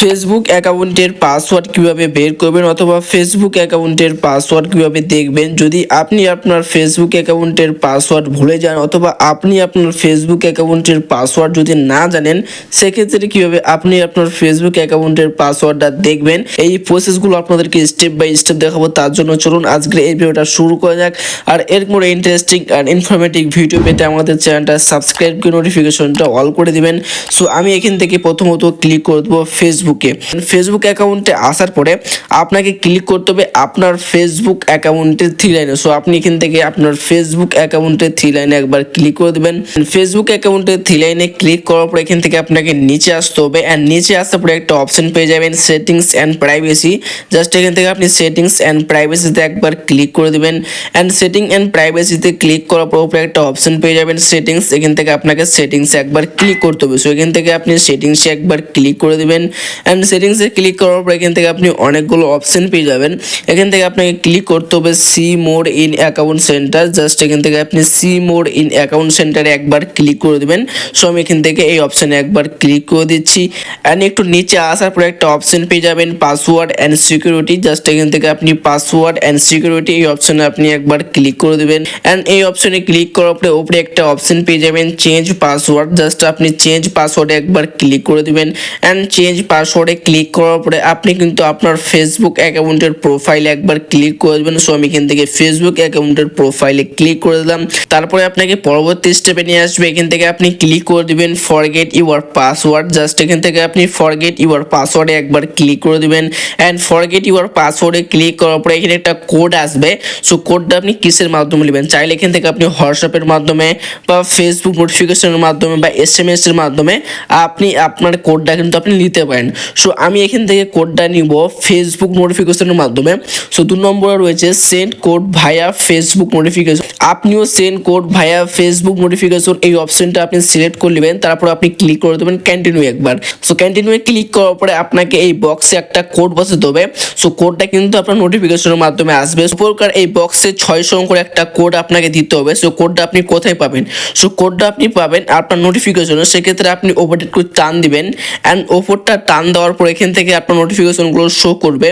Facebook অ্যাকাউন্টের password কীভাবে বের করবেন অথবা ফেসবুক অ্যাকাউন্টের পাসওয়ার্ড কীভাবে দেখবেন? যদি আপনি আপনার ফেসবুক অ্যাকাউন্টের পাসওয়ার্ড ভুলে যান অথবা আপনি আপনার ফেসবুক অ্যাকাউন্টের পাসওয়ার্ড যদি না জানেন, সেক্ষেত্রে কীভাবে আপনি আপনার ফেসবুক অ্যাকাউন্টের পাসওয়ার্ডটা দেখবেন? এই প্রসেসগুলো আপনাদেরকে স্টেপ বাই স্টেপ দেখাবো, তার জন্য চলুন আজকের এই ভিডিওটা শুরু করা যাক। আর এরকম ইন্টারেস্টিং অ্যান্ড ইনফরমেটিভ ভিডিও পেতে আমাদের চ্যানেলটা সাবস্ক্রাইব করে নোটিফিকেশনটা অল করে দিবেন। সো আমি এখান থেকে প্রথমত ক্লিক করে দেবো ফেসবুকে। ফেসবুক অ্যাকাউন্টে আসার পরে আপনাকে ক্লিক করতে হবে আপনার ফেসবুক অ্যাকাউন্টের থ্রি লাইনে সো আপনি এখান থেকে আপনার ফেসবুক অ্যাকাউন্টের থ্রি লাইনে একবার ক্লিক করে দেবেন। ফেসবুক অ্যাকাউন্টের থ্রি লাইনে ক্লিক করার পরে এখান থেকে আপনাকে নিচে আসতে হবে। অ্যান্ড নিচে আসার পরে একটা অপশন পেয়ে যাবেন সেটিংস অ্যান্ড প্রাইভেসি জাস্ট এখান থেকে আপনি সেটিংস অ্যান্ড প্রাইভেসিতে একবার ক্লিক করে দেবেন। অ্যান্ড সেটিং অ্যান্ড প্রাইভেসিতে ক্লিক করার পর উপরে একটা অপশন পেয়ে যাবেন সেটিংস এখান থেকে আপনাকে সেটিংসে একবার ক্লিক করতে হবে। সো এখান থেকে আপনি সেটিংসে একবার ক্লিক করে দিবেন। অ্যান্ড সেটিংসে ক্লিক করার পর এখান থেকে আপনি অনেকগুলো অপশন পেয়ে যাবেন। এখান থেকে আপনাকে ক্লিক করতে হবে see more in account centre just এখান থেকে আপনি সি মোড ইন অ্যাকাউন্ট সেন্টারে একবার ক্লিক করে দেবেন। সো আমি এখান থেকে এই অপশানে একবার ক্লিক করে দিচ্ছি। অ্যান্ড একটু নিচে আসার পরে একটা অপশন পেয়ে যাবেন পাসওয়ার্ড অ্যান্ড সিকিউরিটি জাস্ট এখান থেকে আপনি পাসওয়ার্ড অ্যান্ড সিকিউরিটি এই অপশনে আপনি একবার ক্লিক করে দেবেন। অ্যান্ড এই অপশনে ক্লিক করার পরে উপরে একটা অপশন পেয়ে যাবেন চেঞ্জ পাসওয়ার্ড জাস্ট আপনি চেঞ্জ পাসওয়ার্ডে একবার ক্লিক করে দেবেন। অ্যান্ড চেঞ্জ পাসওয়ার্ডে ক্লিক করার পরে আপনি কিন্তু আপনার ফেসবুক অ্যাকাউন্টের প্রোফাইলে একবার ক্লিক করে দেবেন। সো আমি এখান থেকে ফেসবুক অ্যাকাউন্টের প্রোফাইলে ক্লিক করে দিলাম। তারপরে আপনাকে পরবর্তী স্টেপে নিয়ে আসবে। এখান থেকে আপনি ক্লিক করে দিবেন ফরগেট ইউর পাসওয়ার্ড জাস্ট এখান থেকে আপনি ফরগেট ইউর পাসওয়ার্ডে একবার ক্লিক করে দিবেন। অ্যান্ড ফরগেট ইউর পাসওয়ার্ডে ক্লিক করার পরে এখানে একটা কোড আসবে। সো কোডটা আপনি কিসের মাধ্যমে নেবেন? চাইলে এখান থেকে আপনি হোয়াটসঅ্যাপের মাধ্যমে বা ফেসবুক নোটিফিকেশনের মাধ্যমে বা এস এম এস এর মাধ্যমে আপনি আপনার কোডটা কিন্তু আপনি নিতে পারেন। সো আমি এখান থেকে কোডটা নিব ফেসবুক নোটিফিকেশনের মাধ্যমে। সো দু নম্বরে রয়েছে send code via Facebook notification আপনিও send code via Facebook notification এই অপশনটা আপনি সিলেক্ট করে নেবেন, তারপর আপনি ক্লিক করে দেবেন কন্টিনিউ একবার। সো কন্টিনিউ ক্লিক করার পরে আপনাকে এই বক্সে একটা কোড বসাতে হবে। সো কোডটা কিন্তু আপনার নোটিফিকেশনের মাধ্যমে আসবে। উপরকার এই বক্সে ছয় সংখ্যার একটা কোড আপনাকে দিতে হবে। সো কোডটা আপনি কোথায় পাবেন? সো কোডটা আপনি পাবেন আপনার নোটিফিকেশনে সেক্ষেত্রে আপনি ওপরটা একটু টান দিবেন। অ্যান্ড ওপরটা টান দেওয়ার পর এখান থেকে আপনার নোটিফিকেশনগুলো শো করবে।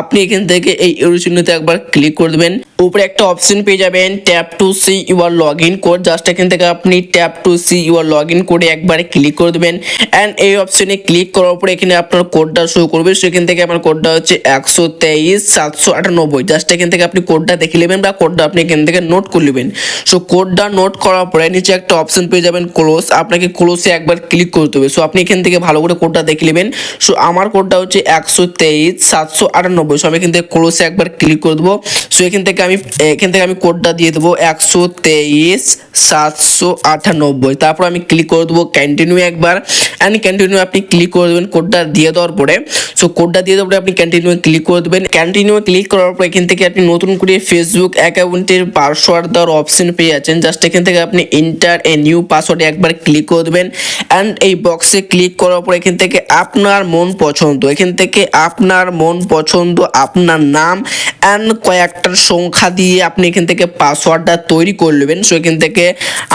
আপনি এখান থেকে এই চিহ্নতে একবার ক্লিক করে দেবেন। উপরে একটা অপশন পেয়ে যাবেন tap to see your log in code just এখান থেকে আপনি tap to see your log in কোডে একবারে ক্লিক করে দেবেন। অ্যান্ড এই অপশনে ক্লিক করার পরে এখানে আপনার কোডটা শো করবে। সেখান থেকে আমার কোডটা হচ্ছে একশো তেইশ, সাতশো আটানব্বই। জাস্ট এখান থেকে আপনি কোডটা দেখে নেবেন বা কোডটা আপনি এখান থেকে নোট করে নেবেন। সো কোডটা নোট করার পরে নিচে একটা অপশন পেয়ে যাবেন ক্লোজ আপনাকে ক্লোজে একবার ক্লিক করতে হবে। সো আপনি এখান থেকে ভালো করে কোডটা দেখে নেবেন। সো আমার কোডটা হচ্ছে একশো তেইশ, সাতশো আটানব্বই। সো আমি এখান থেকে ক্লোজে একবার ক্লিক করে দেবো। সো এখান থেকে আমি, এখান থেকে আমি কোডটা দিয়ে দেবো একশো তেইশ, সাতশো আটানব্বই। তারপর আমি ক্লিক করে দেবো কন্টিনিউ একবার। অ্যান্ড কন্টিনিউ আপনি ক্লিক করে দেবেন কোডটা দিয়ে দেওয়ার পরে। সো কোডটা দিয়ে দেওয়ার পরে আপনি কন্টিনিউ ক্লিক করে দেবেন। কন্টিনিউ ক্লিক করার পর এখান থেকে আপনি নতুন করে ফেসবুক অ্যাকাউন্টের পাসওয়ার্ড দেওয়ার অপশন পেয়ে যাচ্ছেন। জাস্ট এখান থেকে আপনি ইন্টার এ নিউ পাসওয়ার্ডে একবার ক্লিক করে দেবেন। অ্যান্ড এই বক্সে ক্লিক করার পর এখান থেকে আপনার মন পছন্দ। এখান থেকে আপনার মন পছন্দ আপনার নাম অ্যান্ড কয়েকটার সংখ্যা দিয়ে আপনি এখান থেকে পাসওয়ার্ডটা তৈরি করে নেবেন। সো এখান থেকে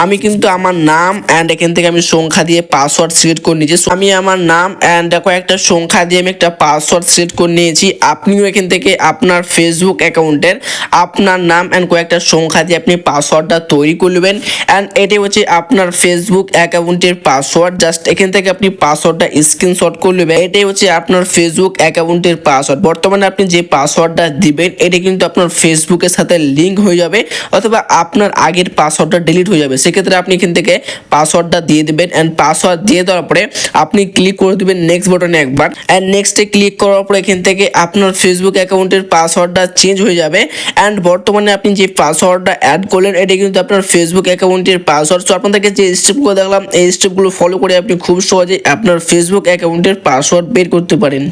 আমি কিন্তু আমার নাম অ্যান্ড এখান থেকে আমি সংখ্যা দিয়ে পাসওয়ার্ড সিলেক্ট করে নিয়েছি। So, আমি আমার নাম অ্যান্ড কয়েকটা সংখ্যা দিয়ে আমি একটা পাসওয়ার্ড সেট করে নিয়েছি। আপনিও এখান থেকে আপনার ফেসবুক অ্যাকাউন্টের আপনার নাম অ্যান্ড কয়েকটা সংখ্যা দিয়ে আপনি পাসওয়ার্ডটা তৈরি করে নেবেন। অ্যান্ড এটি হচ্ছে আপনার ফেসবুক অ্যাকাউন্টের পাসওয়ার্ড জাস্ট এখান থেকে আপনি পাসওয়ার্ডটা স্ক্রিনশট করে নেবেন। এটাই হচ্ছে আপনার ফেসবুক অ্যাকাউন্টের পাসওয়ার্ড বর্তমানে আপনি যে পাসওয়ার্ডটা দিবেন, এটা কিন্তু আপনার ফেসবুকের সাথে লিঙ্ক হয়ে যাবে অথবা আপনার আগের পাসওয়ার্ডটা ডিলিট হয়ে যাবে। সেক্ষেত্রে আপনি এখান থেকে পাসওয়ার্ডটা দিয়ে দেবেন অ্যান্ড পাসওয়ার্ড দিয়ে দেওয়ার পরে আপনি ক্লিক করে দেবেন নেক্সট বাটনে একবার। অ্যান্ড নেক্সটে ক্লিক করার পরে এখান থেকে আপনার ফেসবুক অ্যাকাউন্টের পাসওয়ার্ডটা চেঞ্জ হয়ে যাবে। অ্যান্ড বর্তমানে আপনি যে পাসওয়ার্ডটা অ্যাড করলেন, এটা কিন্তু আপনার ফেসবুক অ্যাকাউন্টের পাসওয়ার্ড সো আপনাদেরকে যে স্টেপগুলো দেখলাম, এই স্টেপগুলো ফলো করে আপনি খুব সহজে আপনার ফেসবুক অ্যাকাউন্টের পাসওয়ার্ড বের করতে পারেন।